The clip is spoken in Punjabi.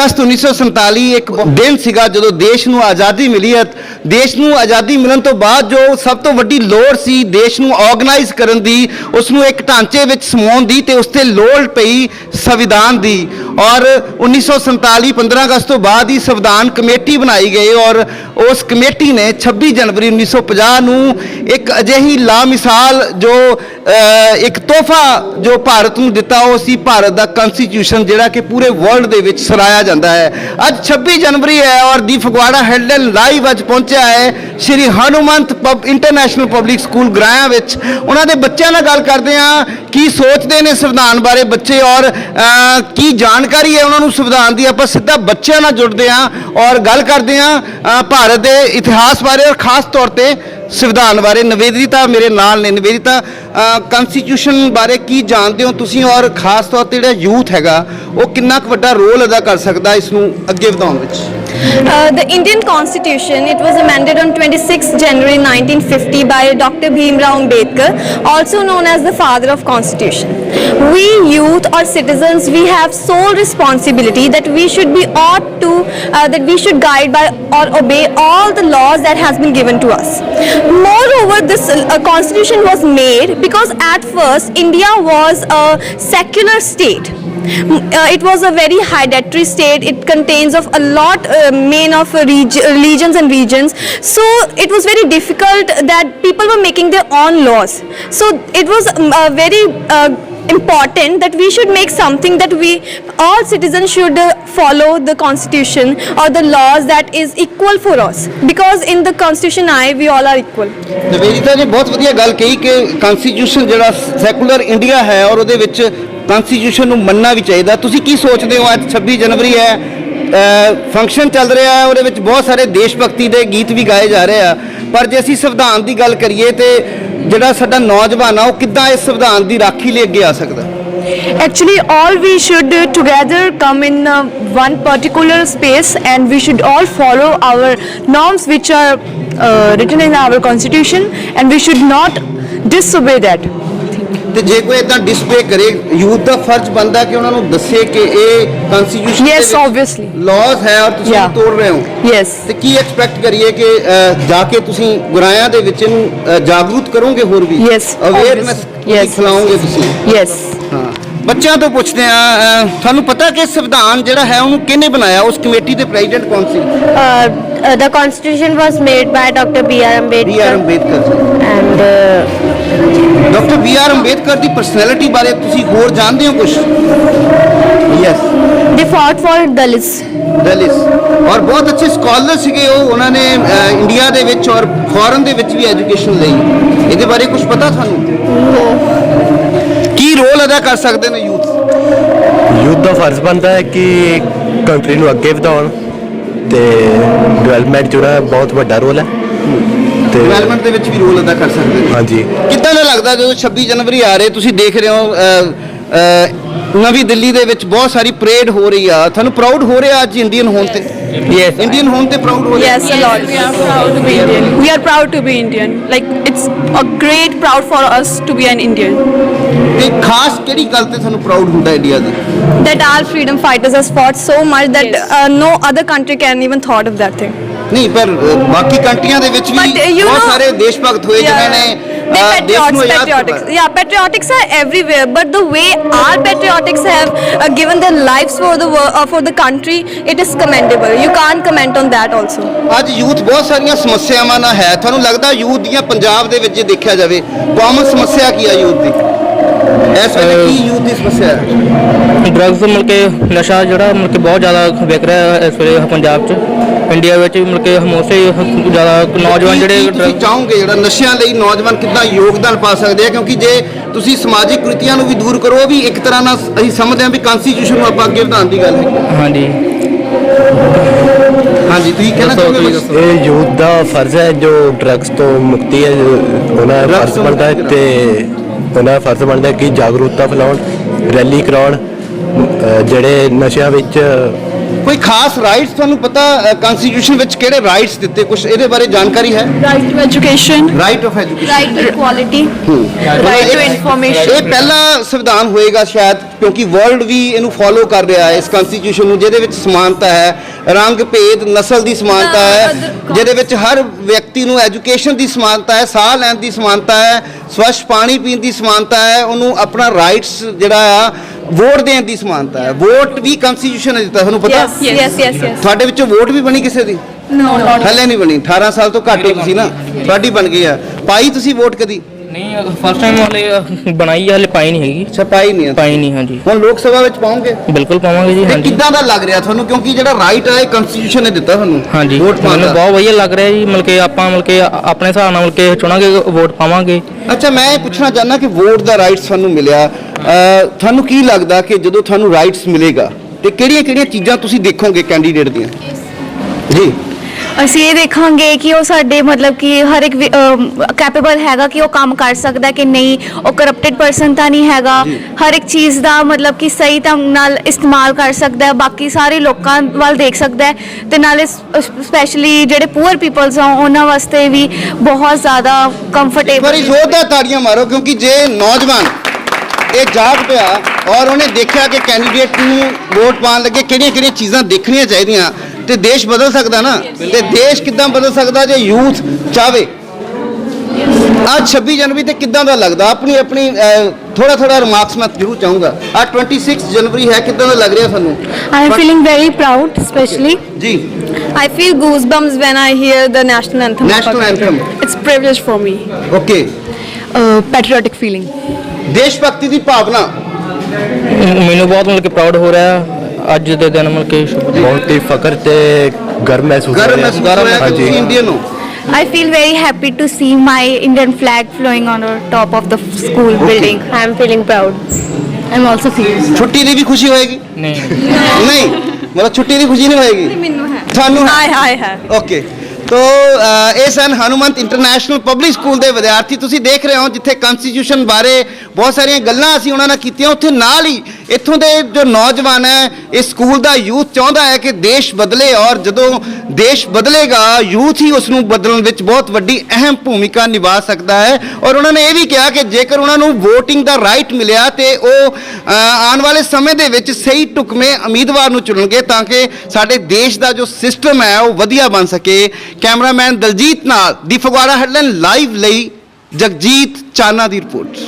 ਅਗਸਤ 1947 ਇੱਕ ਦਿਨ ਸੀਗਾ ਜਦੋਂ ਦੇਸ਼ ਨੂੰ ਆਜ਼ਾਦੀ ਮਿਲੀ ਹੈ। ਦੇਸ਼ ਨੂੰ ਆਜ਼ਾਦੀ ਮਿਲਣ ਤੋਂ ਬਾਅਦ ਜੋ ਸਭ ਤੋਂ ਵੱਡੀ ਲੋੜ ਸੀ ਦੇਸ਼ ਨੂੰ ਆਰਗੇਨਾਈਜ਼ ਕਰਨ ਦੀ ਉਸ ਨੂੰ ਇੱਕ ਢਾਂਚੇ ਵਿੱਚ ਸਮਾਉਣ ਦੀ ਤੇ ਉਸ ਤੇ ਲੋੜ ਪਈ ਸੰਵਿਧਾਨ ਦੀ। ਔਰ 1947 15 ਅਗਸਤ ਤੋਂ ਬਾਅਦ ਹੀ ਸੰਵਿਧਾਨ ਕਮੇਟੀ ਬਣਾਈ ਗਈ ਔਰ ਉਸ ਕਮੇਟੀ ਨੇ 26 ਜਨਵਰੀ 1950 ਨੂੰ ਇੱਕ ਅਜਿਹੀ ਲਾਮਿਸਾਲ ਜੋ ਇੱਕ ਤੋਹਫਾ ਜੋ ਭਾਰਤ ਨੂੰ ਦਿੱਤਾ, ਉਹ ਸੀ ਭਾਰਤ ਦਾ ਕਨਸਟੀਟਿਊਸ਼ਨ ਜਿਹੜਾ ਕਿ ਪੂਰੇ ਵਰਲਡ ਦੇ ਵਿੱਚ ਸਰਾਇਆ ਜਾਂਦਾ ਹੈ। ਅੱਜ 26 ਜਨਵਰੀ ਹੈ ਔਰ ਦੀ ਫਗਵਾੜਾ ਹੈਡਲਾਈਨ ਲਾਈਵ ਅੱਜ ਪਹੁੰਚਿਆ ਹੈ। Shri Hanumant pub international public school ਗ੍ਰਾਇਆ ਵਿੱਚ ਉਹਨਾਂ ਦੇ ਬੱਚਿਆਂ ਨਾਲ ਗੱਲ ਕਰਦੇ ਹਾਂ, ਕੀ ਸੋਚਦੇ ਨੇ ਸੰਵਿਧਾਨ ਬਾਰੇ ਬੱਚੇ ਔਰ ਕੀ ਜਾਣਕਾਰੀ ਹੈ ਉਹਨਾਂ ਨੂੰ ਸੰਵਿਧਾਨ ਦੀ? ਆਪਾਂ ਸਿੱਧਾ ਬੱਚਿਆਂ ਨਾਲ ਜੁੜਦੇ ਹਾਂ ਔਰ ਗੱਲ ਕਰਦੇ ਹਾਂ ਭਾਰਤ ਦੇ ਇਤਿਹਾਸ ਬਾਰੇ ਔਰ ਖਾਸ ਤੌਰ ਤੇ ਸੰਵਿਧਾਨ ਬਾਰੇ। ਨਿਵੇਦਿਤਾ ਮੇਰੇ ਨਾਲ ਨੇ। ਨਿਵੇਦਿਤਾ ਕਨਸਟੀਟਿਊਸ਼ਨ ਬਾਰੇ ਕੀ ਜਾਣਦੇ ਹੋ ਤੁਸੀਂ ਔਰ ਖਾਸ ਤੌਰ ਤੇ ਜਿਹੜਾ ਯੂਥ ਹੈਗਾ, ਉਹ ਕਿੰਨਾ ਕੁ ਵੱਡਾ ਰੋਲ ਅਦਾ ਕਰ ਸਕਦਾ ਇਸ ਨੂੰ ਅੱਗੇ ਵਧਾਉਣ ਵਿੱਚ? Uh, the Indian Constitution, it was amended on 26 January 1950 by Dr. Bhimrao Ambedkar, also known as the father of Constitution. We youth or citizens, we have sole responsibility that we should be ought to, uh, that we should guide by or obey all the laws that has been given to us. Moreover, this uh, Constitution was made because at first India was a secular state. Mm, uh, it was a very hereditary state it contains of a lot uh, main of uh, reg- religions and regions so it was very difficult that people were making their own laws so it was um, uh, very uh, important that we should make something that we all citizens should uh, follow the constitution or the laws that is equal for us because in the constitution i we all are equal Nivedita ਨੇ ਬਹੁਤ ਵਧੀਆ ਗੱਲ ਕਹੀ ਕਿ ਕਨਸਟੀਟਿਊਸ਼ਨ ਜਿਹੜਾ ਸੈਕੂਲਰ ਇੰਡੀਆ ਹੈ ਔਰ ਉਹਦੇ ਵਿੱਚ ਕਨਸਟੀਟਿਊਸ਼ਨ ਨੂੰ ਮੰਨਣਾ ਵੀ ਚਾਹੀਦਾ ਤੁਸੀਂ ਕੀ ਸੋਚਦੇ ਹੋ ਅੱਜ 26 ਜਨਵਰੀ ਹੈ ਫੰਕਸ਼ਨ ਚੱਲ ਰਿਹਾ ਹੈ ਉਹਦੇ ਵਿੱਚ ਬਹੁਤ ਸਾਰੇ ਦੇਸ਼ ਭਗਤੀ ਦੇ ਗੀਤ ਵੀ ਗਾਏ ਜਾ ਰਹੇ ਆ ਪਰ ਜੇ ਅਸੀਂ ਸੰਵਿਧਾਨ ਦੀ ਗੱਲ ਕਰੀਏ ਤੇ ਜਿਹੜਾ ਸਾਡਾ ਨੌਜਵਾਨ ਆ ਉਹ ਕਿੱਦਾਂ ਇਸ ਸੰਵਿਧਾਨ ਦੀ ਰਾਖੀ ਲਈ ਅੱਗੇ ਆ ਸਕਦਾ Actually, all we should uh, together come in uh, one particular space and we should all follow our norms which are uh, written in our constitution and we should not disobey that. ਤੇ ਜੇ ਕੋਈ ਇਦਾਂ ਡਿਸਪਲੇ ਕਰੇ ਯੂਥ ਦਾ ਫਰਜ਼ ਬਣਦਾ ਕਿ ਉਹਨਾਂ ਨੂੰ ਦੱਸੇ ਕਿ ਇਹ ਕਨਸਟੀਟਿਊਸ਼ਨ Yes, obviously. ਲਾਜ਼ ਹੈ ਔਰ ਤੁਸੀਂ Yeah. ਤੋੜ ਰਹੇ ਹੋ Yes. ਤੇ ਕੀ ਐਕਸਪੈਕਟ ਕਰੀਏ ਕਿ ਅਹ, ਜਾ ਕੇ ਤੁਸੀਂ ਗੁਰਾਇਆਂ ਦੇ ਵਿੱਚ ਇਹਨੂੰ ਅਹ, ਜਾਗਰੂਕ ਕਰੋਗੇ ਹੋਰ ਵੀ Yes, ਅਵੇਅਰਨੈਸ obviously. Yes. ਫੈਲਾਓਗੇ ਤੁਸੀਂ Yes. ਹਾਂ ਬੱਚਿਆਂ ਤੋਂ ਪੁੱਛਦੇ ਆ ਅਹ, ਤੁਹਾਨੂੰ ਪਤਾ ਕਿ ਸੰਵਿਧਾਨ ਜਿਹੜਾ ਹੈ ਉਹਨੂੰ ਕਿਹਨੇ ਬਣਾਇਆ ਉਸ ਕਮੇਟੀ ਦੇ ਪ੍ਰੈਜ਼ੀਡੈਂਟ ਕੌਣ ਸੀ Uh, uh, the constitution was made by Dr. B.R. B R Ambedkar Ambedkar ji and uh, doctor B R Ambedkar the personality ਬਾਰੇ ਤੁਸੀਂ ਹੋਰ ਜਾਣਦੇ ਹੋ ਕੁਝ yes they fought for Dalits. Dalit ਔਰ ਬਹੁਤ ਅੱਛੇ ਸਕਾਲਰ ਸੀਗੇ ਉਹ ਉਹਨਾਂ ਨੇ ਅਹ, ਇੰਡੀਆ ਦੇ ਵਿੱਚ ਔਰ ਫੋਰਨ ਦੇ ਵਿੱਚ ਵੀ ਐਜੂਕੇਸ਼ਨ ਲਈ ਇਹਦੇ ਬਾਰੇ ਕੁਝ ਪਤਾ ਤੁਹਾਨੂੰ ਕੀ ਰੋਲ ਅਦਾ ਕਰ ਸਕਦੇ ਨੇ ਯੂਥ ਯੂਥ ਦਾ ਫਰਜ਼ ਬਣਦਾ ਹੈ ਕਿ ਕੰਟਰੀ ਨੂੰ ਅੱਗੇ ਵਧਾਉਣ ਤੇ ਡਿਵੈਲਪਮੈਂਟ ਜਿਹੜਾ ਬਹੁਤ ਵੱਡਾ ਰੋਲ ਹੈ। ਤੇ ਡਿਵੈਲਪਮੈਂਟ ਦੇ ਵਿੱਚ ਵੀ ਰੋਲ ਅਦਾ ਕਰ ਸਕਦੇ ਨੇ ਹਾਂਜੀ। ਕਿੱਦਾਂ ਦਾ ਲੱਗਦਾ ਜਦੋਂ 26 ਜਨਵਰੀ ਆ ਰਹੇ ਤੁਸੀਂ ਦੇਖ ਰਹੇ ਹੋ ਨਵੀਂ ਦਿੱਲੀ ਦੇ ਵਿੱਚ ਬਹੁਤ ਸਾਰੀ ਪਰੇਡ ਹੋ ਰਹੀ ਆ। ਤੁਹਾਨੂੰ ਪ੍ਰਾਊਡ ਹੋ ਰਿਹਾ ਅੱਜ ਇੰਡੀਅਨ ਹੋਣ ਤੇ? ਇੰਡੀਅਨ ਹੋਣ ਤੇ ਪ੍ਰਾਊਡ ਹੋ ਰਿਹਾ Yes, a lot. We are proud to be Indian. We are proud to be Indian. Like it's a great proud for us to be an Indian. ਤੇ ਖਾਸ ਕਿਹੜੀ ਗੱਲ ਤੇ ਤੁਹਾਨੂੰ ਪ੍ਰਾਊਡ ਹੁੰਦਾ ਇੰਡੀਆ ਦਾ that our freedom fighters has fought so much that Yes. uh, no other country can even thought of that thing ਨਹੀਂ ਪਰ ਅਹ, ਬਾਕੀ ਕੰਟਰੀਆਂ ਦੇ ਵਿੱਚ ਵੀ But, uh, you ਬਹੁਤ know- ਸਾਰੇ ਦੇਸ਼ ਭਗਤ ਹੋਏ ਜਿਨ੍ਹਾਂ ਨੇ they ਅਹ, ਦੇਸ਼ ਨੂੰ patriots, ਆਜ਼ਾਦ patriotics. ਕਰਵਾਇਆ Yeah, patriotics are everywhere. But the way our patriotics have uh, given their lives for the wor- uh, for the country, it is commendable. You can't comment on that also. ਅੱਜ ਯੂਥ ਬਹੁਤ ਸਾਰੀਆਂ ਸਮੱਸਿਆਵਾਂ ਨਾਲ ਹੈ ਤੁਹਾਨੂੰ ਲੱਗਦਾ ਯੂਥ ਦੀਆਂ ਪੰਜਾਬ ਦੇ ਵਿੱਚ ਜੇ ਦੇਖਿਆ ਜਾਵੇ ਕਾਮਨ ਸਮੱਸਿਆ ਕੀ ਆ ਯੂਥ ਦੀ ਇਸ ਵੇਲੇ ਕੀ ਯੂਥ ਦੀ ਸਮੱਸਿਆ ਹੈ ਡਰੱਗਸ ਮਿਲ ਕੇ ਨਸ਼ਾ ਜਿਹੜਾ ਮਿਲ ਕੇ ਬਹੁਤ ਜ਼ਿਆਦਾ ਵਿਕ ਰਿਹਾ ਹੈ ਇਸ ਵੇਲੇ ਪੰਜਾਬ 'ਚ ਇੰਡੀਆ ਵਿੱਚ ਵੀ ਮਿਲ ਕੇ ਹਮੋਸੇ ਜ਼ਿਆਦਾ ਨੌਜਵਾਨ ਜਿਹੜੇ ਤੁਸੀਂ ਚਾਹੋਗੇ ਜਿਹੜਾ ਨਸ਼ਿਆਂ ਲਈ ਨੌਜਵਾਨ ਕਿੱਦਾਂ ਯੋਗਦਾਨ ਪਾ ਸਕਦੇ ਆ? ਕਿਉਂਕਿ ਜੇ ਤੁਸੀਂ ਸਮਾਜਿਕ ਕੁਰੀਤੀਆਂ ਨੂੰ ਵੀ ਦੂਰ ਕਰੋ ਉਹ ਵੀ ਇੱਕ ਤਰ੍ਹਾਂ ਨਾਲ ਅਸੀਂ ਸਮਝਦੇ ਹਾਂ ਵੀ ਕਨਸਟੀਟਿਊਸ਼ਨ ਨੂੰ ਆਪਾਂ ਅੱਗੇ ਵਧਾਉਣ ਦੀ ਗੱਲ ਹੈ। ਹਾਂਜੀ। ਹਾਂਜੀ ਤੁਸੀਂ ਕਹਿਣਾ ਦੱਸੋ, ਚਾਹੋਗੇ ਤੁਸੀਂ ਕੁਛ? ਇਹ ਯੂਥ ਦਾ ਫਰਜ਼ ਹੈ ਜੋ ਡਰੱਗਸ ਤੋਂ ਮੁਕਤੀ ਹੈ ਜੋ ਉਹਨਾਂ ਦਾ Drugs ਫਰਜ਼ ਤੋਂ ਬਣਦਾ ਹੈ ਮੁਕਤੀ ਤੇ ਉਹਨਾਂ ਦਾ ਫਰਜ਼ ਬਣਦਾ ਹੈ ਕਿ ਜਾਗਰੂਕਤਾ ਫੈਲਾਉਣ ਰੈਲੀ ਕਰਾਉਣ ਅਹ ਜਿਹੜੇ ਨਸ਼ਿਆਂ ਵਿੱਚ ਕੋਈ ਖਾਸ ਰਾਈਟਸ ਤੁਹਾਨੂੰ ਪਤਾ ਕਨਸਟੀਟਿਊਸ਼ਨ ਵਿੱਚ ਕਿਹੜੇ ਰਾਈਟਸ ਦਿੱਤੇ ਕੁਝ ਇਹਦੇ ਬਾਰੇ ਜਾਣਕਾਰੀ ਹੈ Right to education. Right of education. ਇਹ ਪਹਿਲਾ ਸੰਵਿਧਾਨ ਹੋਏਗਾ ਸ਼ਾਇਦ ਕਿਉਂਕਿ ਵਰਲਡ ਵੀ ਇਹਨੂੰ ਫੋਲੋ ਕਰ ਰਿਹਾ ਹੈ ਇਸ ਕਨਸਟੀਟਿਊਸ਼ਨ ਨੂੰ ਜਿਹਦੇ ਵਿੱਚ ਸਮਾਨਤਾ ਹੈ ਰੰਗ ਭੇਦ ਨਸਲ ਦੀ ਸਮਾਨਤਾ ਹੈ ਜਿਹਦੇ ਵਿੱਚ ਹਰ ਵਿਅਕਤੀ ਨੂੰ ਐਜੂਕੇਸ਼ਨ ਦੀ ਸਮਾਨਤਾ ਹੈ ਸਾਹ ਲੈਣ ਦੀ ਸਮਾਨਤਾ ਹੈ ਸਵੱਛ ਪਾਣੀ ਪੀਣ ਦੀ ਸਮਾਨਤਾ ਹੈ ਉਹਨੂੰ ਆਪਣਾ ਰਾਈਟਸ ਜਿਹੜਾ ਆ ਵੋਟ ਦੇਣ ਦੀ ਸਮਾਨਤਾ ਹੈ। ਵੋਟ ਵੀ ਕਨਸਟੀਟਿਊਸ਼ਨ ਨੇ ਦਿੱਤਾ ਤੁਹਾਨੂੰ ਪਤਾ? Yes, yes, yes, yes. ਤੁਹਾਡੇ ਵਿੱਚੋਂ ਵੋਟ ਵੀ ਬਣੀ ਕਿਸੇ ਦੀ? Not. ਹਲੇ ਨਹੀਂ ਬਣੀ। 18 ਸਾਲ ਤੋਂ ਘੱਟ ਹੋ ਤੁਸੀਂ ਨਾ ਤੁਹਾਡੀ ਬਣ ਗਈ ਆ। ਪਾਈ ਤੁਸੀਂ ਵੋਟ ਕਦੀ? ਨਹੀਂ ਫਸਟ ਟਾਈਮ ਹਲੇ ਬਣਾਈ ਹੈ ਹਲੇ ਪਾਈ ਨਹੀਂ ਹੈਗੀ। ਅੱਛਾ ਪਾਈ ਨਹੀਂ ਆ। ਪਾਈ ਨਹੀਂ ਹਾਂਜੀ। ਹੁਣ ਲੋਕ ਸਭਾ ਵਿੱਚ ਪਾਉਂਗੇ? ਬਿਲਕੁਲ ਪਾਵਾਂਗੇ ਜੀ ਤੇ ਹਾਂਜੀ। ਕਿੱਦਾਂ ਦਾ ਲੱਗ ਰਿਹਾ ਤੁਹਾਨੂੰ? ਕਿਉਂਕਿ ਜਿਹੜਾ ਰਾਈਟ ਹੈ ਇਹ ਕਨਸਟੀਟਿਊਸ਼ਨ ਨੇ ਦਿੱਤਾ ਤੁਹਾਨੂੰ। ਹਾਂਜੀ। ਵੋਟ ਪਾਉਣ ਮੈਨੂੰ ਦਾ। ਬਹੁਤ ਵਧੀਆ ਲੱਗ ਰਿਹਾ ਜੀ ਮਤਲਬ ਕਿ ਆਪਾਂ ਮਤਲਬ ਕਿ ਆਪਣੇ ਹਿਸਾਬ ਨਾਲ ਮਤਲਬ ਕਿ ਚੁਣਾਂਗੇ ਵੋਟ ਪਾਵਾਂਗੇ। ਅੱਛਾ ਮੈਂ ਇਹ ਪੁੱਛਣਾ ਚਾਹੁੰਦਾ ਕਿ ਵੋਟ ਦਾ ਰਾਈਟਸ ਤੁਹਾਨੂੰ ਮਿਲਿਆ। ਅਹ, ਤੁਹਾਨੂੰ ਕੀ ਲੱਗਦਾ ਕਿ ਜਦੋਂ ਤੁਹਾਨੂੰ ਰਾਈਟਸ ਮਿਲੇਗਾ ਤੇ ਕਿਹੜੀਆਂ ਕਿਹੜੀਆਂ ਚੀਜ਼ਾਂ ਤੁਸੀਂ ਦੇਖੋਗੇ ਕੈਂਡੀਡੇਟ ਦੀਆਂ? ਜੀ। ਅਸੀਂ ਇਹ ਦੇਖਾਂਗੇ ਕਿ ਉਹ ਸਾਡੇ ਮਤਲਬ ਕਿ ਹਰ ਇੱਕ ਕੈਪੇਬਲ ਹੈਗਾ ਕਿ ਉਹ ਕੰਮ ਕਰ ਸਕਦਾ ਕਿ ਨਹੀਂ। ਉਹ ਕਰਪਟਡ ਪਰਸਨ ਤਾਂ ਨਹੀਂ ਹੈਗਾ। ਹਰ ਇੱਕ ਚੀਜ਼ ਦਾ ਮਤਲਬ ਕਿ ਸਹੀ ਢੰਗ ਨਾਲ ਇਸਤੇਮਾਲ ਕਰ ਸਕਦਾ ਹੈ। ਬਾਕੀ ਸਾਰੇ ਲੋਕਾਂ ਵੱਲ ਦੇਖ ਸਕਦਾ ਹੈ। ਤੇ ਨਾਲੇ ਸਪੈਸ਼ਲੀ ਜਿਹੜੇ ਪੂਅਰ ਪੀਪਲਸ ਆ ਉਹਨਾਂ ਵਾਸਤੇ ਵੀ ਬਹੁਤ ਜ਼ਿਆਦਾ ਕੰਫਰਟੇਬਲ ਜ਼ੋਰਦਾਰ ਤਾੜੀਆਂ ਮਾਰੋ ਕਿਉਂਕਿ ਜੇ ਨੌਜਵਾਨ ਇਹ ਜਾਗ ਪਿਆ ਔਰ ਉਹਨੇ ਦੇਖਿਆ ਕਿ ਕੈਂਡੀਡੇਟ ਨੂੰ ਵੋਟ ਪਾਉਣ ਲੱਗੇ ਕਿਹੜੀਆਂ ਕਿਹੜੀਆਂ ਚੀਜ਼ਾਂ ਦੇਖਣੀਆਂ ਚਾਹੀਦੀਆਂ ਤੇ ਦੇਸ਼ ਬਦਲ ਸਕਦਾ ਨਾ ਤੇ ਦੇਸ਼ ਕਿੱਦਾਂ ਬਦਲ ਸਕਦਾ ਜੇ ਯੂਥ ਚਾਵੇ? ਅੱਜ 26 ਜਨਵਰੀ ਤੇ ਕਿੱਦਾਂ ਦਾ ਲੱਗਦਾ? ਆਪਣੀ ਆਪਣੀ ਥੋੜਾ ਥੋੜਾ ਰਿਮਾਰਕਸ ਮੈਂ ਜ਼ਰੂਰ ਚਾਹੂੰਗਾ। ਆ 26 ਜਨਵਰੀ ਹੈ ਕਿੱਦਾਂ ਦਾ ਲੱਗ ਰਿਹਾ ਤੁਹਾਨੂੰ? I am feeling very proud specially ਜੀ। I feel goosebumps when I hear the national anthem. country. Anthem It's privilege for me. Okay patriotic feeling ਦੇਸ਼ ਭਗਤੀ ਦੀ ਭਾਵਨਾ ਮੈਨੂੰ ਬਹੁਤ ਮਤਲਬ ਕਿ ਪ੍ਰਾਊਡ ਹੋ ਰਿਹਾ। ਅੱਜ ਦੇ ਦਿਨ ਮਤਲਬ ਕਿ ਸ਼ੁਭ। ਬਹੁਤ ਹੀ ਫਖਰ ਤੇ ਗਰਵ ਮਹਿਸੂਸ ਹੋ ਗਰਮ ਰਿਹਾ ਮਹਿਸੂਸ ਹੋ ਰਿਹਾ ਕਿ ਤੁਸੀਂ ਹਾਂਜੀ ਇੰਡੀਅਨ ਹੋ I feel very happy to see my Indian flag flowing on the top of the school building. I am feeling proud. I'm also feeling. ਛੁੱਟੀ ਦੀ ਵੀ ਖੁਸ਼ੀ ਹੋਏਗੀ ਨਹੀਂ ਨਹੀਂ ਮਤਲਬ ਛੁੱਟੀ ਦੀ ਖੁਸ਼ੀ ਨਹੀਂ ਹੋਏਗੀ ਮੈਨੂੰ ਹੈ ਤੁਹਾਨੂੰ ਹਾਏ ਹਾਏ ਹੈ ਓਕੇ ਤੋ ਇਹ ਸਨ ਹਨੂਮੰਤ ਇੰਟਰਨੈਸ਼ਨਲ ਪਬਲਿਕ ਸਕੂਲ ਦੇ ਵਿਦਿਆਰਥੀ। ਤੁਸੀਂ ਦੇਖ ਰਹੇ ਹੋ ਜਿੱਥੇ ਕਨਸਟੀਟਿਊਸ਼ਨ ਬਾਰੇ ਬਹੁਤ ਸਾਰੀਆਂ ਗੱਲਾਂ ਅਸੀਂ ਉਹਨਾਂ ਨਾਲ ਕੀਤੀਆਂ। ਉੱਥੇ ਨਾਲ ਹੀ ਇੱਥੋਂ ਦੇ ਜੋ ਨੌਜਵਾਨ ਹੈ, ਇਸ ਸਕੂਲ ਦਾ ਯੂਥ ਚਾਹੁੰਦਾ ਹੈ ਕਿ ਦੇਸ਼ ਬਦਲੇ ਔਰ ਜਦੋਂ ਦੇਸ਼ ਬਦਲੇਗਾ, ਯੂਥ ਹੀ ਉਸ ਨੂੰ ਬਦਲਣ ਵਿੱਚ ਬਹੁਤ ਵੱਡੀ ਅਹਿਮ ਭੂਮਿਕਾ ਨਿਭਾ ਸਕਦਾ ਹੈ। ਔਰ ਉਹਨਾਂ ਨੇ ਇਹ ਵੀ ਕਿਹਾ ਕਿ ਜੇਕਰ ਉਹਨਾਂ ਨੂੰ VOTING ਦਾ ਰਾਈਟ ਮਿਲਿਆ ਤੇ ਉਹ ਆਉਣ ਵਾਲੇ ਸਮੇਂ ਦੇ ਵਿੱਚ ਸਹੀ ਟੁਕਮੇ ਉਮੀਦਵਾਰ ਨੂੰ ਚੁਣਨਗੇ ਤਾਂ ਕਿ ਸਾਡੇ ਦੇਸ਼ ਦਾ ਜੋ ਸਿਸਟਮ ਹੈ, ਉਹ ਵਧੀਆ ਬਣ ਸਕੇ। ਕੈਮਰਾਮੈਨ ਦਲਜੀਤ ਨਾਲ ਦੀ ਫਗਵਾੜਾ ਹੈਡਲਾਈਨ ਲਾਈਵ ਲਈ ਜਗਜੀਤ ਚਾਨਾ ਦੀ ਰਿਪੋਰਟ।